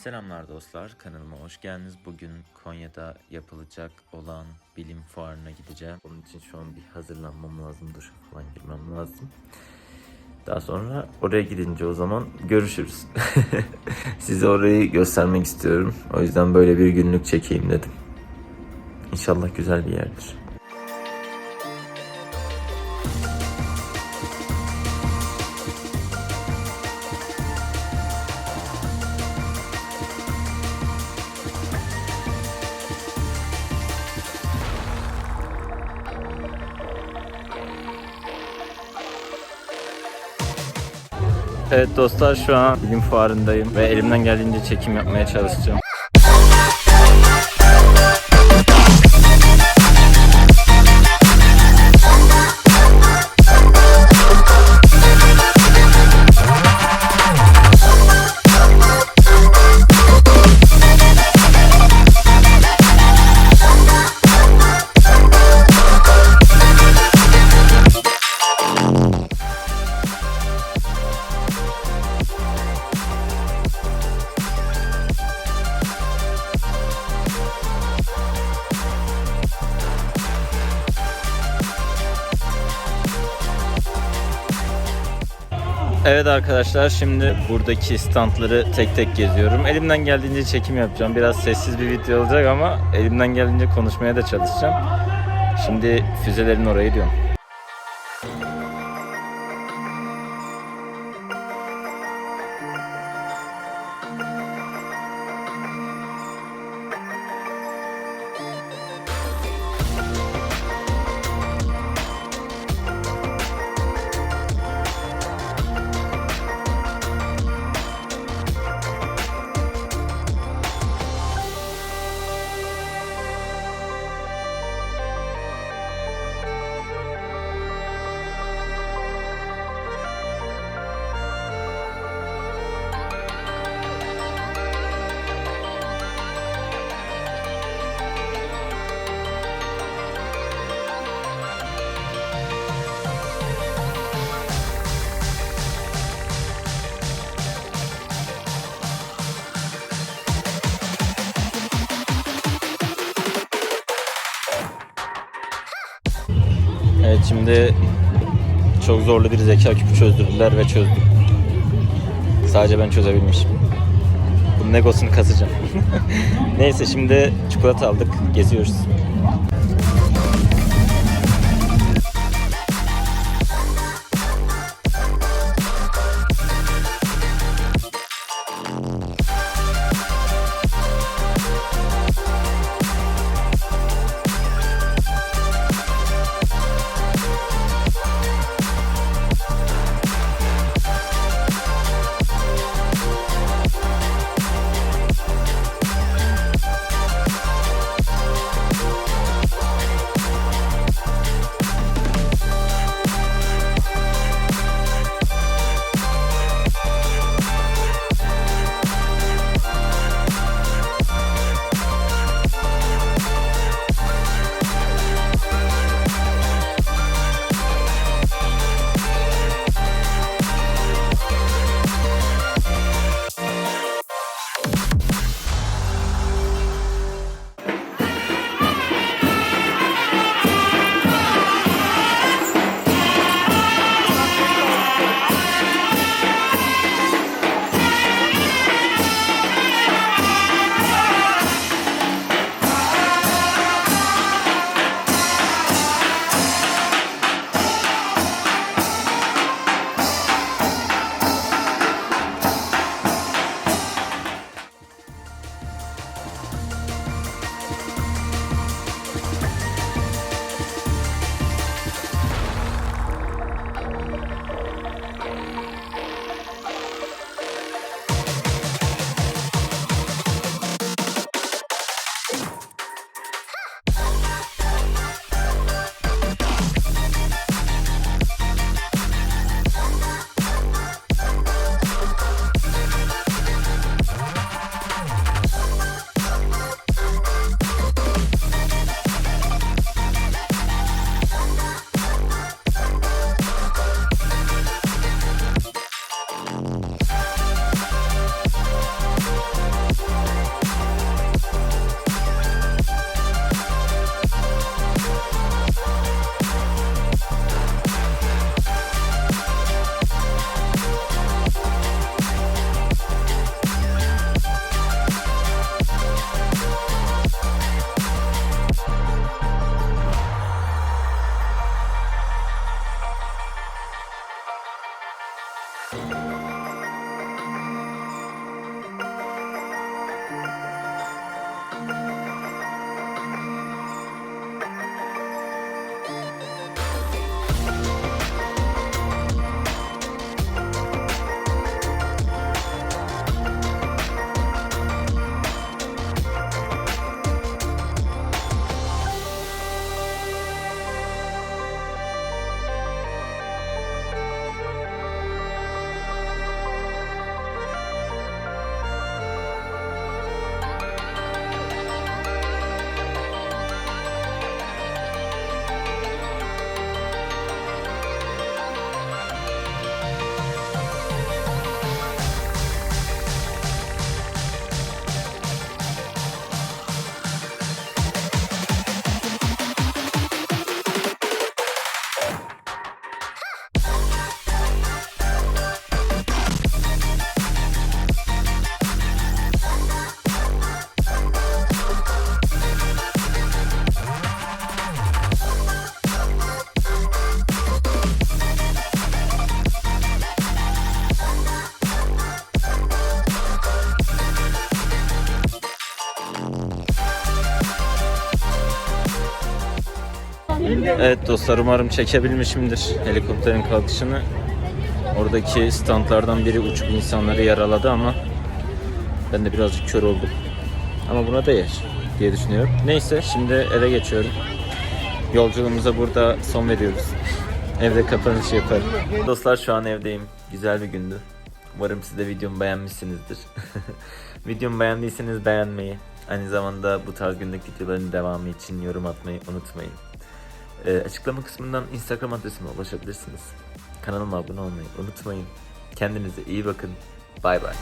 Selamlar dostlar, kanalıma hoş geldiniz. Bugün Konya'da yapılacak olan bilim fuarına gideceğim. Onun için şu an bir hazırlanmam lazım, duşa falan girmem lazım. Daha sonra oraya gidince o zaman görüşürüz. Size orayı göstermek istiyorum. O yüzden böyle bir günlük çekeyim dedim. İnşallah güzel bir yerdir. Evet dostlar şu an bilim fuarındayım ve elimden geldiğince çekim yapmaya çalışacağım. Evet arkadaşlar şimdi buradaki standları tek tek geziyorum. Elimden geldiğince çekim yapacağım. Biraz sessiz bir video olacak ama elimden geldiğince konuşmaya da çalışacağım. Şimdi füzelerin oraya gidiyorum. Şimdi çok zorlu bir zeka küpü çözdürdüler ve çözdüm. Sadece ben çözebilmişim. Bunun negosunu kasacağım. Neyse şimdi çikolata aldık. Geziyoruz. Evet dostlar umarım çekebilmişimdir helikopterin kalkışını. Oradaki standlardan biri uçup insanları yaraladı ama ben de birazcık kör oldum. Ama buna değer diye düşünüyorum. Neyse şimdi eve geçiyorum. Yolculuğumuza burada son veriyoruz. Evde kapanış yaparım. Dostlar şu an evdeyim. Güzel bir gündü. Umarım siz de videomu beğenmişsinizdir. videomu beğendiyseniz beğenmeyi, aynı zamanda bu tarz günlük videoların devamı için yorum atmayı unutmayın. E, açıklama kısmından Instagram adresime ulaşabilirsiniz. Kanalıma abone olmayı unutmayın. Kendinize iyi bakın. Bay bay.